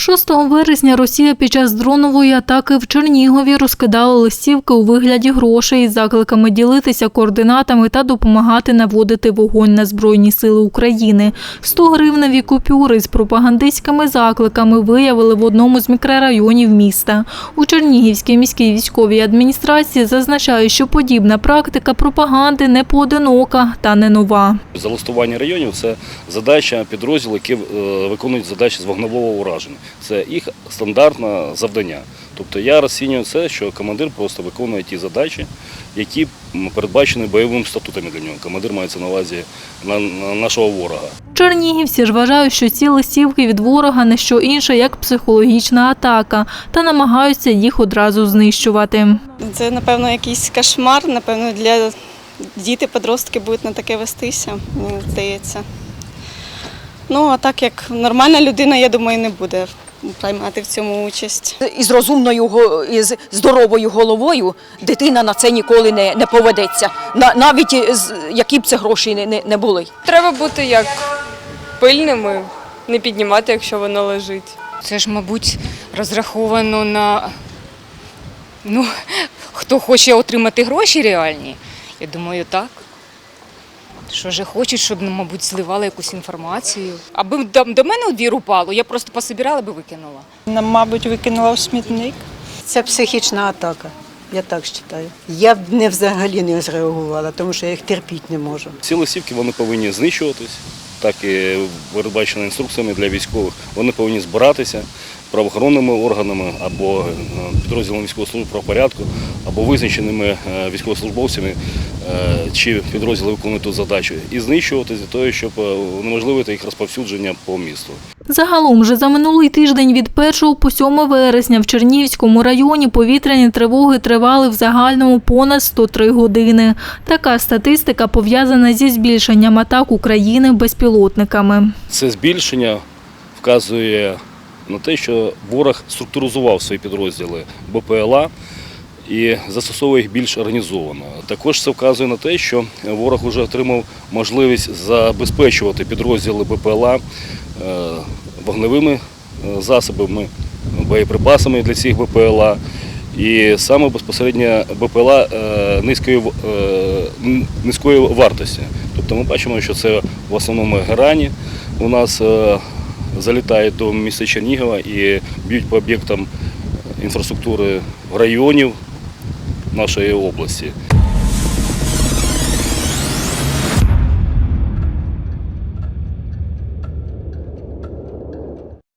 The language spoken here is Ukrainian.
6 вересня Росія під час дронової атаки в Чернігові розкидала листівки у вигляді грошей із закликами ділитися координатами та допомагати наводити вогонь на Збройні сили України. 100 гривневі купюри з пропагандистськими закликами виявили в одному з мікрорайонів міста. У Чернігівській міській військовій адміністрації зазначають, що подібна практика пропаганди не поодинока та не нова. Залистування районів це задача підрозділів, які е, виконують задачі з вогневого ураження. Це їх стандартне завдання. Тобто я розцінюю це, що командир просто виконує ті задачі, які передбачені бойовими статутами для нього. Командир мається на увазі на, на нашого ворога. Чернігівці ж вважають, що ці листівки від ворога не що інше, як психологічна атака, та намагаються їх одразу знищувати. Це, напевно, якийсь кошмар, напевно, для діти, подростки будуть на таке вестися, мені здається. Ну, а так як нормальна людина, я думаю, не буде приймати в цьому участь. із розумною із здоровою головою дитина на це ніколи не, не поведеться, на, навіть з які б це гроші не, не, не були. Треба бути як пильними, не піднімати, якщо воно лежить. Це ж, мабуть, розраховано на ну, хто хоче отримати гроші реальні. Я думаю, так. Що ж хочуть, щоб, ну, мабуть, зливали якусь інформацію. Аби до, до мене у двір упало, я просто пособирала би викинула. Нам, мабуть, викинула в смітник. Це психічна атака. Я так вважаю. Я б не взагалі не зреагувала, тому що я їх терпіти не можу. Ці листівки вони повинні знищуватись, так і передбачено інструкціями для військових. Вони повинні збиратися правоохоронними органами або е, підрозділами військової служби правопорядку, або визначеними е, військовослужбовцями, е, чи підрозділи виконують ту задачу, і знищуватись для того, щоб е, унеможливити їх розповсюдження по місту. Загалом же за минулий тиждень від 1 по 7 вересня в Чернігівському районі повітряні тривоги тривали в загальному понад 103 години. Така статистика пов'язана зі збільшенням атак України безпілотниками. Це збільшення вказує на те, що ворог структуризував свої підрозділи БПЛА і застосовує їх більш організовано. Також це вказує на те, що ворог вже отримав можливість забезпечувати підрозділи БПЛА е, вогневими е, засобами, боєприпасами для цих БПЛА. І саме безпосередньо БПЛА е, низької, низької вартості. Тобто ми бачимо, що це в основному герані у нас залітають до міста Чернігова і б'ють по об'єктам інфраструктури районів нашої області.